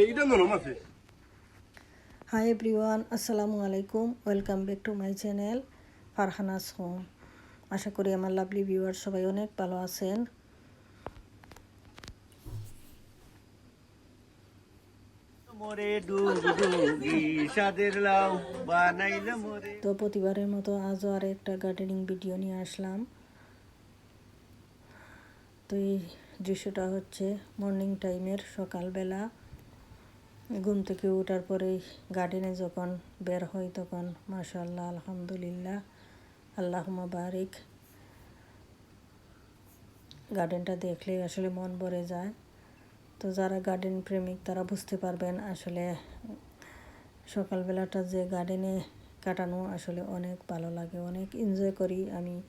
এইটা নরম আছে। হাই এভরিওয়ান আসসালামু আলাইকুম। Welcome back to my channel Farhana's home আশা করি আমার লাভলি ভিউয়ার সবাই অনেক ভালো আছেন। তো প্রতিবারের মতো আজও আর একটা গার্ডেনিং ভিডিও নিয়ে আসলাম। তো এই দৃশ্যটা হচ্ছে মর্নিং টাইমের সকালবেলা। ঘুম থেকে ওঠার পরেই গার্ডেনে যখন বের হই তখন মাশাল্লাহ আলহামদুলিল্লাহ আল্লাহ বারিক। গার্ডেনটা দেখলে আসলে মন ভরে যায়। তো যারা গার্ডেন প্রেমিক তারা বুঝতে পারবেন আসলে সকালবেলাটা যে গার্ডেনে কাটানো আসলে অনেক ভালো লাগে, অনেক এনজয় করি আমি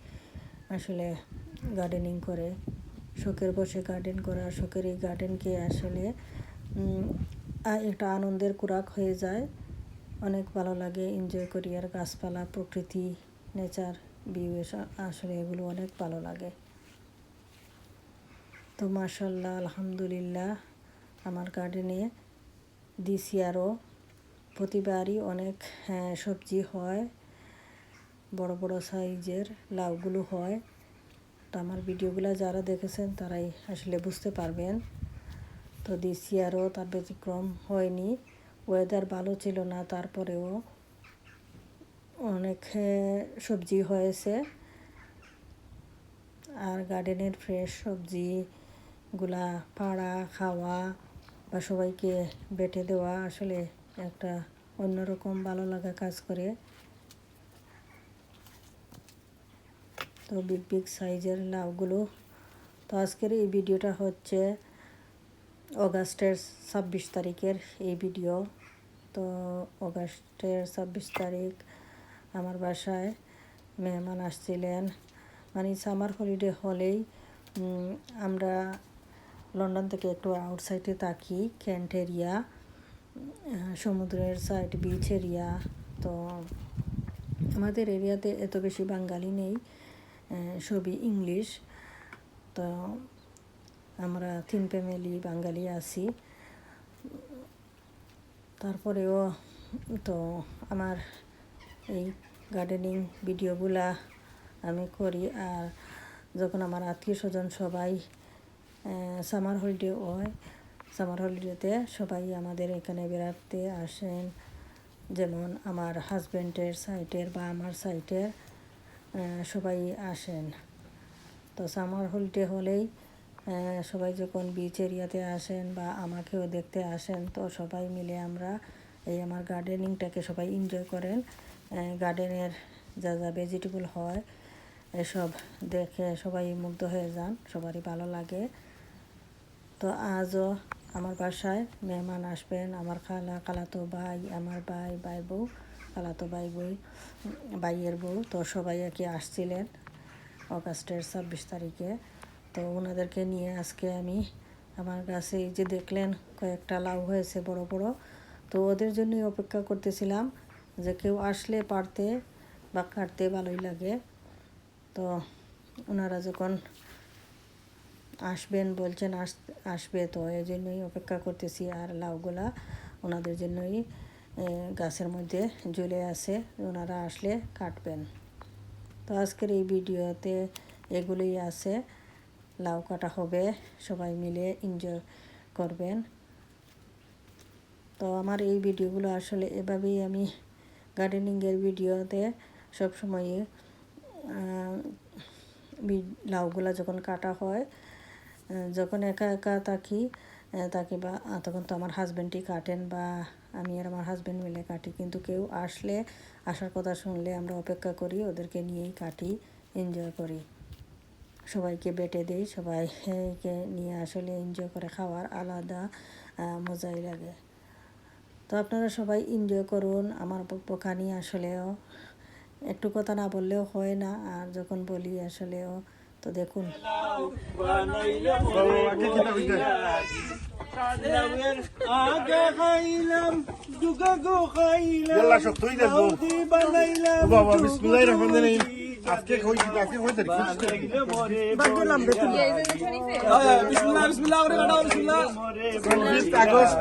আসলে গার্ডেনিং করে। শখের বসে গার্ডেন করা, শখের এই গার্ডেনকে আসলে একটা আনন্দের কুরাক হয়ে যায়। অনেক ভালো লাগে এনজয় করি। আর গাছপালা প্রকৃতি নেচার ভিউ আসলে এগুলো অনেক ভালো লাগে। তো মাশাল্লাহ আলহামদুলিল্লাহ আমার গার্ডেনে দিছি আরও প্রতিবারই অনেক হ্যাঁ, সবজি হয় বড় বড় সাইজের লাউগুলো হয়। তো আমার ভিডিওগুলো যারা দেখেছেন তারাই আসলে বুঝতে পারবেন। তো দিছি আরও তার ব্যতিক্রম হয়নি। ওয়েদার ভালো ছিল না, তারপরেও অনেক সবজি হয়েছে। আর গার্ডেনের ফ্রেশ সবজিগুলা পাড়া, খাওয়া বা সবাইকে বেটে দেওয়া আসলে একটা অন্যরকম ভালো লাগা কাজ করে। তো বিগ বিগ সাইজের লাউগুলো। তো আজকের এই ভিডিওটা হচ্ছে অগাস্টের ছাব্বিশ তারিখের এই ভিডিও তো অগাস্টের ছাব্বিশ তারিখ আমার বাসায় মেহমান আসছিলেন। মানে সামার হলিডে হলেই আমরা লন্ডন থেকে একটু আউটসাইডে থাকি ক্যান্ট এরিয়া সমুদ্রের সাইড বিচ এরিয়া তো আমাদের এরিয়াতে এত বেশি বাঙালি নেই সবই ইংলিশ তো আমরা তিন ফ্যামিলি বাঙালি আছি। তারপরেও তো আমার এই গার্ডেনিং ভিডিওগুলা আমি করি আর যখন আমার আত্মীয় স্বজন সবাই সামার হলিডে হয় সামার হলিডেতে সবাই আমাদের এখানে বেড়াতে আসেন। যেমন আমার হাজব্যান্ডের সাইটের বা আমার সাইটের সবাই আসেন। তো সামার হলিডে হলেই সবাই যখন বিচ এরিয়াতে আসেন বা আমাকেও দেখতে আসেন, তো সবাই মিলে আমরা এই আমার গার্ডেনিংটাকে সবাই এনজয় করেন। গার্ডেনের যা যা ভেজিটেবল হয়, এসব দেখে সবাই মুগ্ধ হয়ে যান, সবারই ভালো লাগে। তো আজও আমার বাসায় মেহমান আসবেন, আমার খালা, খালাতো ভাই, আমার ভাই ভাই বউ, খালাতো ভাই বই, ভাইয়ের বউ, তো সবাই আর কি আসছিলেন অগাস্টের ছাব্বিশ তারিখে। তো ওনাদেরকে নিয়ে আজকে আমি আমার কাছে এই যে দেখলেন কয়েকটা লাউ হয়েছে বড় বড়, তো ওদের জন্যই অপেক্ষা করতেছিলাম যে কেউ আসলে পারতে বা কাটতে ভালোই লাগে। তো ওনারা যখন আসবেন বলছেন আস, আসবে, তো এই জন্যই অপেক্ষা করতেছি আর লাউগুলা ওনাদের জন্যই গাছের মধ্যে ঝুলে আছে, ওনারা আসলে কাটবেন। তো আজকের এই ভিডিওতে এগুলোই আছে। লাউ কাটা হবে, সবাই মিলে এনজয় করবেন। তো আমার এই ভিডিওগুলো আসলে এভাবেই আমি গার্ডেনিংয়ের ভিডিওতে সবসময় লাউগুলা যখন কাটা হয় যখন একা একা থাকি থাকি বা, তখন তো আমার হাজব্যান্ডই কাটেন বা আমি আর আমার হাজব্যান্ড মিলে কাটি। কিন্তু কেউ আসলে আসার কথা শুনলে আমরা অপেক্ষা করি, ওদেরকে নিয়েই কাটি এনজয় করি। সবাইকে বেটে দেই সবাইকে নিয়ে আসলে এনজয় করে খাওয়ার আলাদা মজাই লাগে। তো আপনারা সবাই এনজয় করুন আমার পক্ষানি আসলেও একটু কথা না বললেও হয় না আর যখন বলি আসলেও তো দেখুন। বানাইলাম আজকে কই আজকে কই তারিখ মোরে বাগেলাম বেতন বিসমিল্লাহ বিসমিল্লাহ করে কাটাও বিসমিল্লাহ চব্বিশ আগস্ট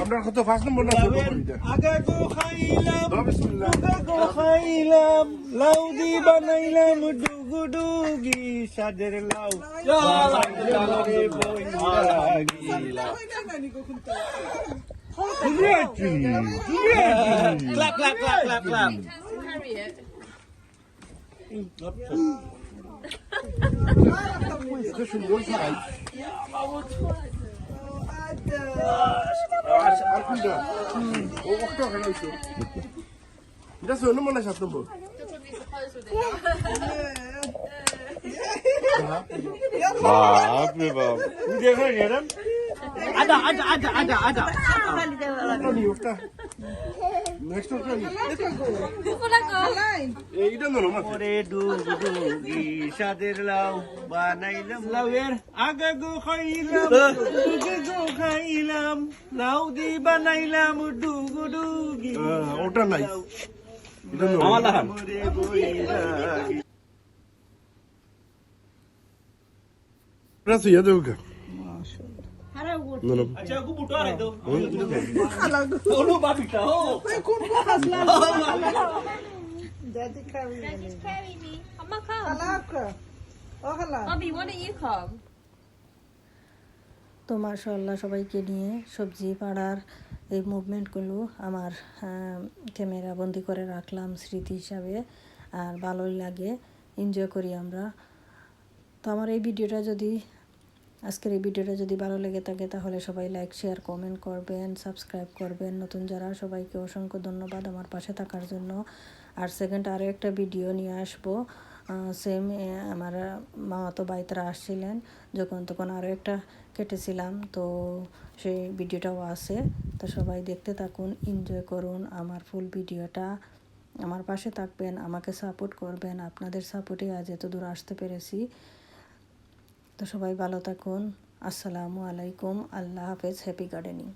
আপনার কত ফার্স্ট নম্বর না চোদ্দ কবিতা আগে গো খাইলাম বিসমিল্লাহ গো খাইলাম লাউ দি বানাইলাম ডুগু ডুগি সাদের লাউ বানাইলে মোরে বইরা clap clap clap clap clap এত সুন্দর সাইজ আর কোনটা ও একটা ওখানে হইতো এটা ছয় নম্বর না সাত নম্বর বাপরে বাপ দেখো গেলাম আদা আদা আদা আদা আদা মোরে ডুগু ডুগি সাদের লাউ বানাইলাম লাউয়ের আগে গো খাইলাম আগে গো খাইলাম লাউ দি বানাইলাম ডুগু ডুগি ওটা নাই এটা নরম মোরে বইরা Daddy's carrying me. Come. Bobby, why don't you come? তো মার্শাল্লাহ সবাইকে নিয়ে সবজি পাড়ার এই মুভমেন্ট মুভমেন্টগুলো আমার ক্যামেরা বন্দি করে রাখলাম স্মৃতি হিসাবে আর ভালোই লাগে। এনজয় করি আমরা। তো আমার এই ভিডিওটা যদি আজকের এই ভিডিওটা যদি ভালো লেগে থাকে তাহলে সবাই লাইক শেয়ার কমেন্ট করবেন সাবস্ক্রাইব করবেন। নতুন যারা, সবাইকে অসংখ্য ধন্যবাদ আমার পাশে থাকার জন্য। আর সেকেন্ড আরও একটা ভিডিও নিয়ে আসব। সেম আমার মামাতো বাইতরা আসছিলেন, যখন তখন আরও একটা কেটেছিলাম, তো সেই ভিডিওটাও আছে। তো সবাই দেখতে থাকুন এনজয় করুন আমার ফুল ভিডিওটা। আমার পাশে থাকবেন, আমাকে সাপোর্ট করবেন। আপনাদের সাপোর্টে আজ এত দূর আসতে পেরেছি। তো সবাই ভালো থাকুন। আসসালামু আলাইকুম। আল্লাহ হাফেজ হ্যাপি গার্ডেনিং